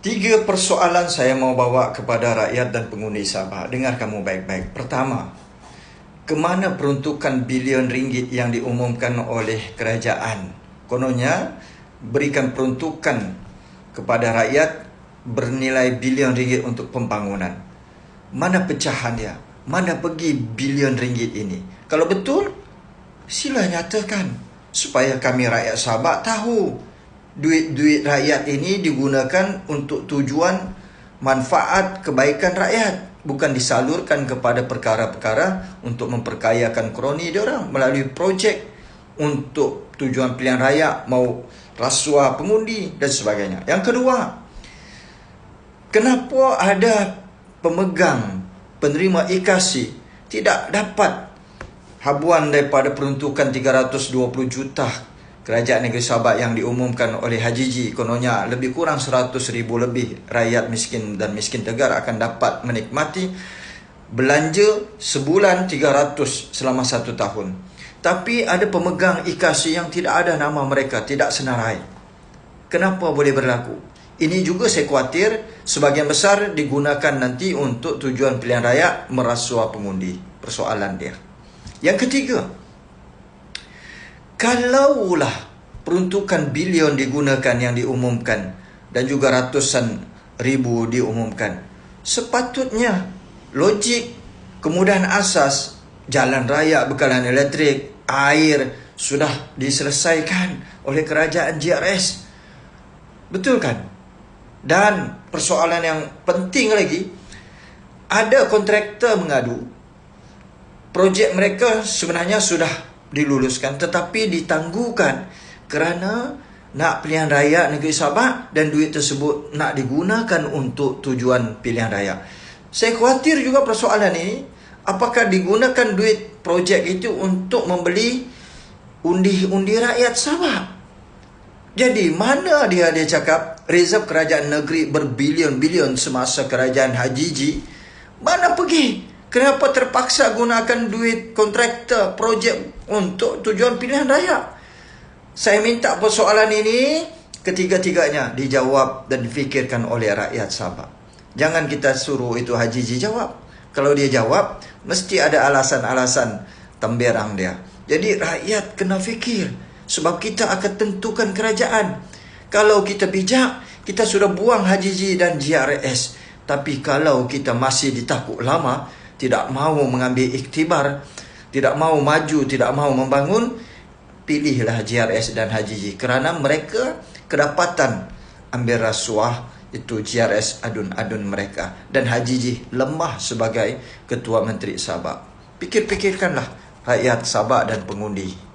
Tiga persoalan saya mau bawa kepada rakyat dan pengundi Sabah. Dengar kamu baik-baik. Pertama, kemana peruntukan bilion ringgit yang diumumkan oleh kerajaan? Kononnya, berikan peruntukan kepada rakyat bernilai bilion ringgit untuk pembangunan. Mana pecahan dia? Mana pergi bilion ringgit ini? Kalau betul, sila nyatakan supaya kami rakyat Sabah tahu duit-duit rakyat ini digunakan untuk tujuan manfaat kebaikan rakyat bukan disalurkan kepada perkara-perkara untuk memperkayakan kroni dia orang melalui projek untuk tujuan pilihan raya mau rasuah pengundi dan sebagainya. Yang kedua, kenapa ada pemegang penerima ikasi tidak dapat habuan daripada peruntukan 320 juta Kerajaan Negeri Sabah yang diumumkan oleh Haji Ji kononnya lebih kurang 100 ribu lebih rakyat miskin dan miskin tegar akan dapat menikmati belanja sebulan 300 selama satu tahun. Tapi ada pemegang ikasi yang tidak ada nama mereka, tidak senarai. Kenapa boleh berlaku? Ini juga saya khawatir sebagian besar digunakan nanti untuk tujuan pilihan raya merasua pengundi. Persoalan dia. Yang ketiga, kalaulah peruntukan bilion digunakan yang diumumkan dan juga ratusan ribu diumumkan sepatutnya logik kemudahan asas jalan raya bekalan elektrik air sudah diselesaikan oleh kerajaan GRS betul kan? Dan persoalan yang penting lagi ada kontraktor mengadu. Projek mereka sebenarnya sudah diluluskan tetapi ditangguhkan kerana nak pilihan raya negeri Sabah dan duit tersebut nak digunakan untuk tujuan pilihan raya. Saya khawatir juga persoalan ini apakah digunakan duit projek itu untuk membeli undi-undi rakyat Sabah. Jadi mana dia dia cakap rezerv kerajaan negeri berbilion-bilion semasa kerajaan Haji Ji mana pergi? Kenapa terpaksa gunakan duit kontraktor projek untuk tujuan pilihan raya? Saya minta persoalan ini ketiga-tiganya dijawab dan difikirkan oleh rakyat Sabah. Jangan kita suruh itu Haji Ji jawab. Kalau dia jawab, mesti ada alasan-alasan temberang dia. Jadi rakyat kena fikir sebab kita akan tentukan kerajaan. Kalau kita bijak, kita sudah buang Haji Ji dan GRS. Tapi kalau kita masih ditakut lama, tidak mahu mengambil iktibar, tidak mahu maju, tidak mahu membangun, pilihlah GRS dan Ji kerana mereka kedapatan ambil rasuah itu GRS adun-adun mereka dan Ji lemah sebagai ketua menteri Sabah. Pikir-pikirkanlah rakyat Sabah dan pengundi.